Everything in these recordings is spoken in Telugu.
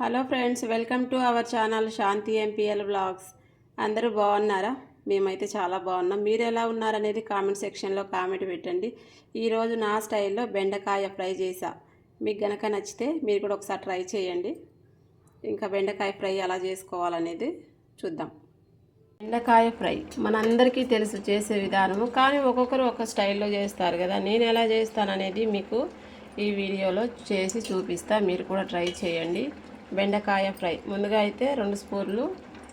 Hello friends welcome to our channel Shanti MPL blogs అందరూ బాగున్నారా? మేమైతే చాలా బాగున్నాం. మీరు ఎలా ఉన్నారనేది కామెంట్ సెక్షన్లో కామెంట్ పెట్టండి. ఈరోజు నా స్టైల్లో బెండకాయ ఫ్రై చేసా మీకు గనక నచ్చితే మీరు కూడా ఒకసారి ట్రై చేయండి. ఇంకా బెండకాయ ఫ్రై ఎలా చేసుకోవాలనేది చూద్దాం. బెండకాయ ఫ్రై మనందరికీ తెలుసు చేసే విధానము. కానీ ఒక్కొక్కరు ఒక స్టైల్లో చేస్తారు కదా. నేను ఎలా చేస్తాననేది మీకు ఈ వీడియోలో చేసి చూపిస్తా. మీరు కూడా ట్రై చేయండి. బెండకాయ ఫ్రై. ముందుగా అయితే రెండు స్పూన్లు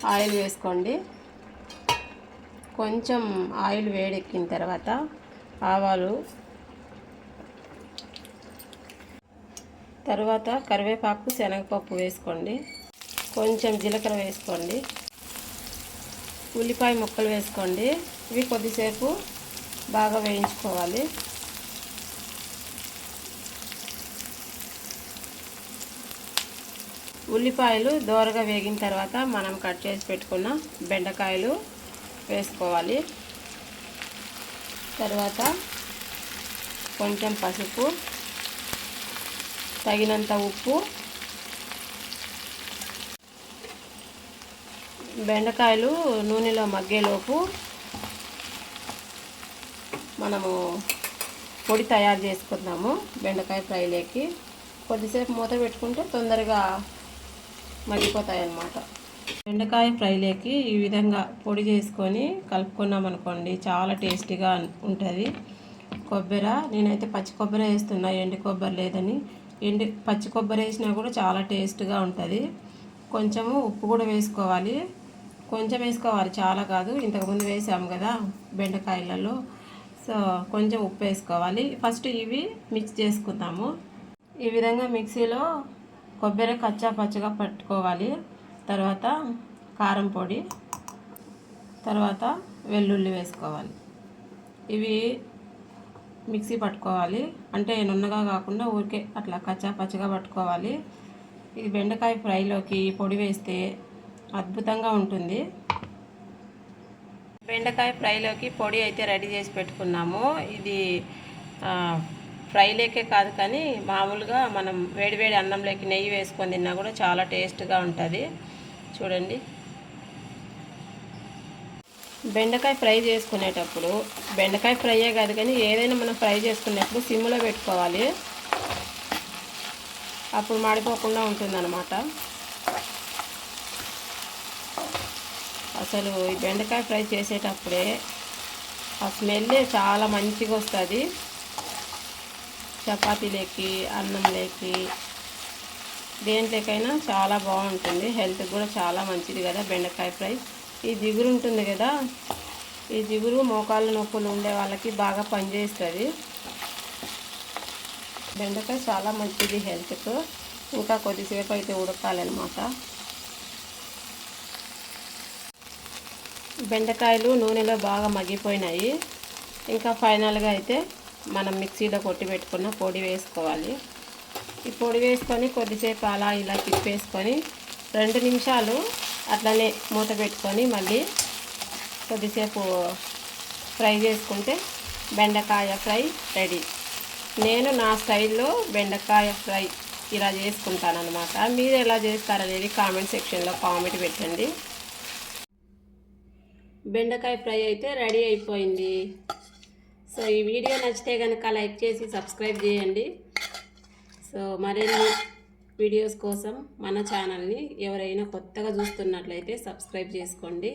ఆయిల్ వేసుకోండి. కొంచెం ఆయిల్ వేడెక్కిన తర్వాత ఆవాలు తర్వాత కరివేపాకు శనగపప్పు వేసుకోండి. కొంచెం జీలకర్ర వేసుకోండి. ఉల్లిపాయ ముక్కలు వేసుకోండి. ఇవి కొద్దిసేపు బాగా వేయించుకోవాలి. ఉల్లిపాయలు దోరగా వేగిన తర్వాత మనం కట్ చేసి పెట్టుకున్న బెండకాయలు వేసుకోవాలి. తర్వాత కొంచెం పసుపు తగినంత ఉప్పు బెండకాయలు నూనెలో మగ్గేలోపు మనము పొడి తయారు చేసుకుందాము బెండకాయ ఫ్రైలోకి. కొద్దిసేపు మూత పెట్టుకుంటే తొందరగా మగ్గిపోతాయి అన్నమాట బెండకాయ ఫ్రైలోకి ఈ విధంగా పొడి చేసుకొని కలుపుకున్నాం అనుకోండి చాలా టేస్టీగా ఉంటుంది. కొబ్బరి నేనైతే పచ్చి కొబ్బరి వేస్తున్నా ఎండు కొబ్బరి లేదని. ఎండు పచ్చి కొబ్బరి వేసినా కూడా చాలా టేస్ట్గా ఉంటుంది. కొంచెము ఉప్పు కూడా వేసుకోవాలి. కొంచెం వేసుకోవాలి చాలా కాదు. ఇంతకుముందు వేసాము కదా బెండకాయలలో. సో కొంచెం ఉప్పు వేసుకోవాలి. ఫస్ట్ ఇవి మిక్స్ చేసుకుందాము. ఈ విధంగా మిక్సీలో కొబ్బరి కచ్చా పచ్చగా పట్టుకోవాలి. తర్వాత కారం పొడి. తర్వాత వెల్లుల్లి వేసుకోవాలి. ఇవి మిక్సీ పట్టుకోవాలి. అంటే నున్నగా కాకుండా ఊరికే అట్లా కచ్చా పచ్చగా పట్టుకోవాలి. ఇది బెండకాయ ఫ్రైలోకి పొడి వేస్తే అద్భుతంగా ఉంటుంది. బెండకాయ ఫ్రైలోకి పొడి అయితే రెడీ చేసి పెట్టుకున్నాము. ఇది ఫ్రైలేకే కాదు కానీ మామూలుగా మనం వేడివేడి అన్నంలోకి నెయ్యి వేసుకొని తిన్నా కూడా చాలా టేస్ట్గా ఉంటుంది. చూడండి. బెండకాయ ఫ్రై చేసుకునేటప్పుడు బెండకాయ ఫ్రైయే కాదు కానీ ఏదైనా మనం ఫ్రై చేసుకునేటప్పుడు సిమ్లో పెట్టుకోవాలి. అప్పుడు మాడిపోకుండా ఉంటుందన్నమాట. అసలు ఈ బెండకాయ ఫ్రై చేసేటప్పుడే ఆ స్మెల్ చాలా మంచిగా వస్తుంది. చపాతీలోకి అన్నంలోకి దేంట్లోకైనా చాలా బాగుంటుంది. హెల్త్కి కూడా చాలా మంచిది కదా బెండకాయ ఫ్రై. ఈ జిగురు ఉంటుంది కదా ఈ జిగురు మోకాళ్ళ నొప్పులు ఉండే వాళ్ళకి బాగా పనిచేస్తుంది. బెండకాయ చాలా మంచిది హెల్త్కు. ఇంకా కొద్దిసేపు అయితే ఉడకాలన్నమాట. బెండకాయలు నూనెలో బాగా మగ్గిపోయినాయి. ఇంకా ఫైనల్గా అయితే మనం మిక్సీలో కొట్టి పెట్టుకున్న పొడి వేసుకోవాలి. ఈ పొడి వేసుకొని కొద్దిసేపు అలా ఇలా తిప్పేసుకొని రెండు నిమిషాలు అట్లనే మూత పెట్టుకొని మళ్ళీ కొద్దిసేపు ఫ్రై చేసుకుంటే బెండకాయ ఫ్రై రెడీ. నేను నా స్టైల్లో బెండకాయ ఫ్రై ఇలా చేసుకుంటాను అనమాట మీరు ఎలా చేస్తారనేది కామెంట్ సెక్షన్లో కామెంట్ పెట్టండి. బెండకాయ ఫ్రై అయితే రెడీ అయిపోయింది. సో ఈ వీడియో నచ్చితే కనుక లైక్ చేసి సబ్స్క్రైబ్ చేయండి. సో మరిన్ని వీడియోస్ కోసం మన ఛానల్ని ఎవరైనా కొత్తగా చూస్తున్నట్లయితే సబ్స్క్రైబ్ చేసుకోండి.